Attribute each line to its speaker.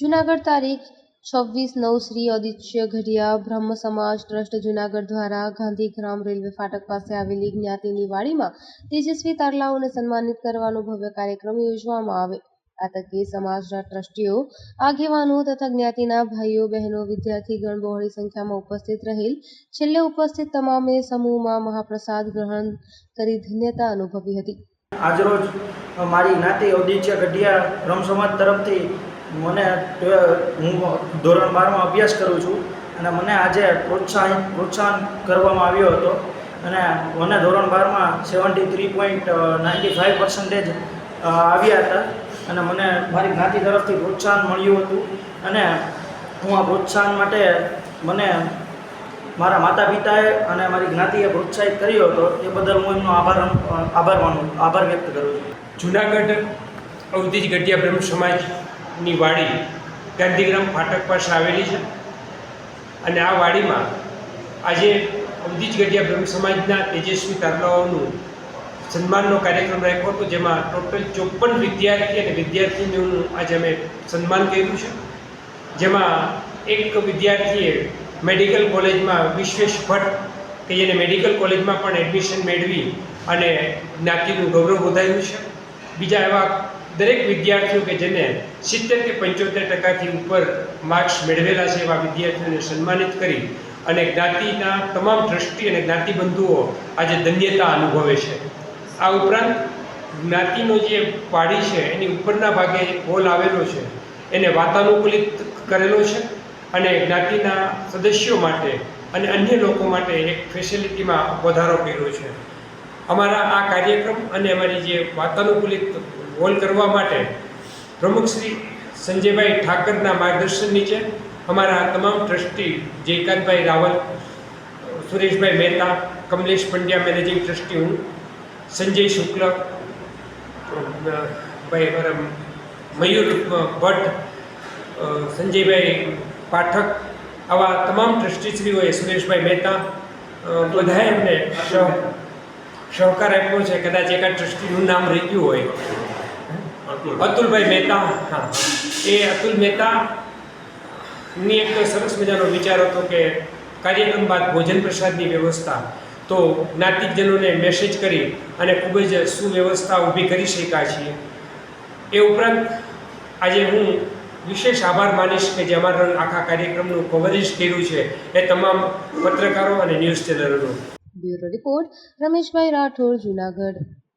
Speaker 1: જુનાગઢ તારીખ છવ્વીસ નવ શ્રી અદિત્ય ઘડિયા બ્રહ્મ સમાજ ટ્રસ્ટ જુનાગઢ દ્વારા ગાંધીગ્રામ રેલવે ફાટક પાસે આવેલી જ્ઞાતિની વાડીમાં તેજસ્વી તારલાઓને સન્માનિત કરવાનો ભવ્ય કાર્યક્રમ યોજવામાં આવે. આ તકે સમાજના ટ્રસ્ટીઓ, આગેવાનો તથા જ્ઞાતિના ભાઈઓ, બહેનો વિદ્યાર્થીગણ બહોળી સંખ્યામાં ઉપસ્થિત રહેલ. છેલ્લે ઉપસ્થિત તમામે સમૂહમાં મહાપ્રસાદ ગ્રહણ કરી ધન્યતા અનુભવી હતી.
Speaker 2: આજરોજ મારી જ્ઞાતિ ઔદિત્ય ગઢિયા બ્રહ્મ સમાજ તરફથી મને હું ધોરણ બારમાં અભ્યાસ કરું છું અને મને આજે પ્રોત્સાહિત પ્રોત્સાહન કરવામાં આવ્યો હતો અને મને ધોરણ બારમાં seventy three point ninety five percentage આવ્યા હતા અને મને મારી જ્ઞાતિ તરફથી પ્રોત્સાહન મળ્યું હતું અને હું આ પ્રોત્સાહન માટે મને મારા માતા પિતાએ અને મારી જ્ઞાતિએ પ્રોત્સાહિત કર્યો હતો એ બદલ હું એમનો આભાર આભાર માનું, આભાર વ્યક્ત કરું છું.
Speaker 3: જુનાગઢ અવધીજ ગઢિયા બ્રહ્મ સમાજની વાડી ગાંધીગ્રામ ફાટક પાસે આવેલી છે. અને આ વાડીમાં આજે અવધીજ ગઢિયા બ્રહ્મ સમાજના તેજસ્વી તારલાઓનું સન્માનનો કાર્યક્રમ રાખ્યો હતો, જેમાં ટોટલ ચોપન વિદ્યાર્થી અને વિદ્યાર્થીનીઓનું આજે અમે સન્માન કર્યું છે. જેમાં એક વિદ્યાર્થીએ મેડિકલ કોલેજમાં વિશ્વેશ ભટ્ટ કે જેને મેડિકલ કોલેજમાં પણ એડમિશન મેળવી અને જ્ઞાતિનું ગૌરવ વધાર્યું છે. બીજા એવા દરેક વિદ્યાર્થીઓ કે જેને સિત્તેર કે પંચોતેર ટકાથી ઉપર માર્ક્સ મેળવેલા છે એવા વિદ્યાર્થીઓને સન્માનિત કરી અને જ્ઞાતિના તમામ ટ્રસ્ટી અને જ્ઞાતિબંધુઓ આજે ધન્યતા અનુભવે છે. આ ઉપરાંત જ્ઞાતિનો જે પાડી છે એની ઉપરના ભાગે હોલ આવેલો છે. એને વાતાનુકૂલિત કરેલો છે અને જ્ઞાતિના સદસ્યો માટે અને અન્ય લોકો માટે એક ફેસિલિટીમાં વધારો કર્યો છે. અમારા આ કાર્યક્રમ અને અમારી જે વાતાનુકૂલિત હોલ કરવા માટે પ્રમુખ શ્રી સંજયભાઈ ઠાકરના માર્ગદર્શન નીચે અમારા તમામ trustee જયકાંતભાઈ Raval, Sureshbhai Mehta, Kamlesh Pandya managing trustee હું, સંજય શુક્લ, ભાઈ મયુર ભટ્ટ સંજયભાઈ પાઠક, આવા તમામ ટ્રસ્ટીશ્રીઓએ સુરેશભાઈ મહેતા બધાએ એમને સહકાર આપ્યો છે. કદાચ એકાદ ટ્રસ્ટીનું નામ રહી ગયું હોય. અતુલભાઈ મહેતા એ અતુલ મહેતા ની એક સરસ મજાનો વિચાર હતો કે કાર્યક્રમ બાદ ભોજન પ્રસાદની વ્યવસ્થા. તો જ્ઞાતિજનોને મેસેજ કરી અને ખૂબ જ સુવ્યવસ્થા ઊભી કરી શક્યા છીએ. એ ઉપરાંત આજે હું વિશેષ આભાર માનીશ કે જે અમારા આખા કાર્યક્રમનું કવરેજ કર્યું છે એ તમામ પત્રકારો અને ન્યૂઝ ચેનલોનું
Speaker 1: બ્યુરો રિપોર્ટ રમેશભાઈ રાઠોડ, જુનાગઢ.